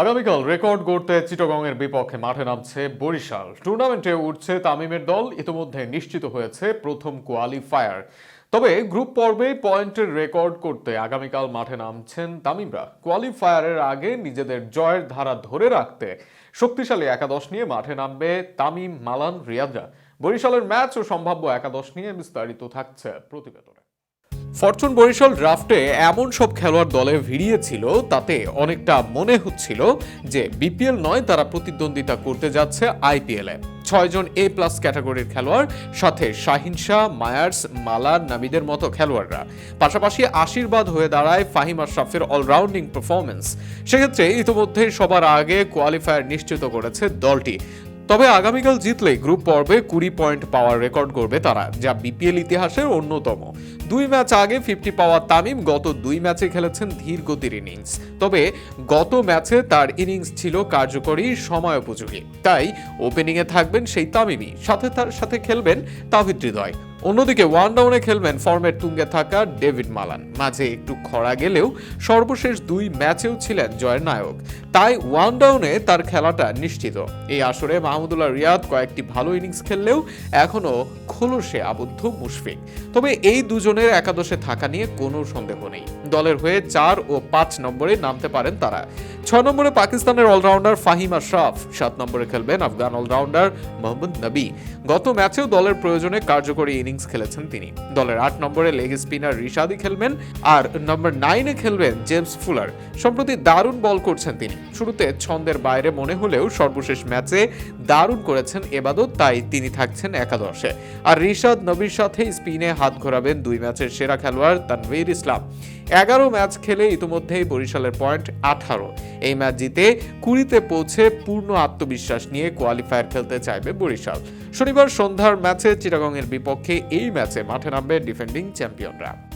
আগামীকাল রেকর্ড গড়তে চিটগংয়ের বিপক্ষে মাঠে নামছে বরিশাল। টুর্নামেন্টে উঠছে তামিমের দল, ইতিমধ্যে নিশ্চিত হয়েছে প্রথম কোয়ালিফায়ার তবে গ্রুপ পর্বে পয়েন্টের রেকর্ড করতে আগামীকাল মাঠে নামছেন তামিমরা। কোয়ালিফায়ারের আগে নিজেদের জয়ের ধারা ধরে রাখতে শক্তিশালী একাদশ নিয়ে মাঠে নামবে তামিম, মালান রিয়াদরা বরিশালের ম্যাচ ও সম্ভাব্য একাদশ নিয়ে বিস্তারিত থাকছে প্রতিবেদনে। ফরচুন বরিশাল ড্রাফটে এমন সব খেলোয়াড় দলে ভিড়িয়েছিল তাতে অনেকটা মনে হচ্ছিল যে বিপিএল নয় তারা প্রতিদ্বন্দ্বিতা করতে যাচ্ছে আইপিএলে। ছয়জন এ প্লাস ক্যাটাগরির খেলোয়াড়, সাথে শাহিন শাহ, মায়ার্স, মালার নামিদের মতো খেলোয়াড়রা। পাশাপাশি আশীর্বাদ হয়ে দাঁড়ায় ফাহিম আশরাফের অলরাউন্ডিং পারফরমেন্স সেক্ষেত্রে ইতিমধ্যে সবার আগে কোয়ালিফায়ার নিশ্চিত করেছে দলটি। তবে আগামীকাল জিতলে গ্রুপ পর্বে কুড়ি পয়েন্ট পাওয়ার রেকর্ড করবে তারা, যা বিপিএল ইতিহাসের অন্যতম। দুই ম্যাচ আগে ফিফটি পাওয়ার তামিম গত দুই ম্যাচে খেলেছেন ধীর গতির ইনিংস। তবে গত ম্যাচে তার ইনিংস ছিল কার্যকরী সময় উপযোগী তাই ওপেনিংয়ে থাকবেন সেই তামিমই, সাথে তার সাথে খেলবেন তাহিদ হৃদয়। অন্যদিকে ওয়ান ডাউনে খেলবেন ফর্মের তুঙ্গে থাকা ডেভিড মালান। মাঝে একটু খরা গেলেও সর্বশেষ দুই ম্যাচেও ছিলেন জয়ের নায়ক। তাই ওয়ান ডাউনে তার খেলাটা নিশ্চিত। এই আসরে মাহমুদুল্লাহ রিয়াদ কয়েকটি ভালো ইনিংস খেললেও এখনও খোলসে আবদ্ধ মুশফিক। তবে এই দুজনের একাদশে থাকা নিয়ে কোনো সন্দেহ নেই। দলের হয়ে চার ও পাঁচ নম্বরে নামতে পারেন তারা। ছয় নম্বরে পাকিস্তানের অলরাউন্ডার ফাহিম আশরাফ, সাত নম্বরে খেলবেন আফগান অলরাউন্ডার মোহাম্মদ নবী। গত ম্যাচেও দলের প্রয়োজনে কার্যকরী ইনিংস খেলেছেন তিনি। দলের আট নম্বরে লেগ স্পিনার রিশাদি খেলবেন আর নম্বর নাইনে খেলবেন জেমস ফুলার। সম্প্রতি দারুণ বল করছেন তিনি। শুরুতে ছন্দের বাইরে মনে হলেও সর্বশেষ ম্যাচে দারুণ করেছেন এবাদত, তাই তিনি থাকছেন একাদশে। আর রিশাদ নবীর সাথে স্পিনে হাত ঘোরাবেন দুই ম্যাচের সেরা খেলোয়াড় তানভীর ইসলাম। এগারো ম্যাচ খেলে ইতিমধ্যেই বরিশালের পয়েন্ট আঠারো। এই ম্যাচ জিতে কুড়িতে পৌঁছে পূর্ণ আত্মবিশ্বাস নিয়ে কোয়ালিফায়ার খেলতে চাইবে বরিশাল। শনিবার সন্ধ্যার ম্যাচে চিটাগংয়ের বিপক্ষে এই ম্যাচে মাঠে নামবে ডিফেন্ডিং চ্যাম্পিয়নরা।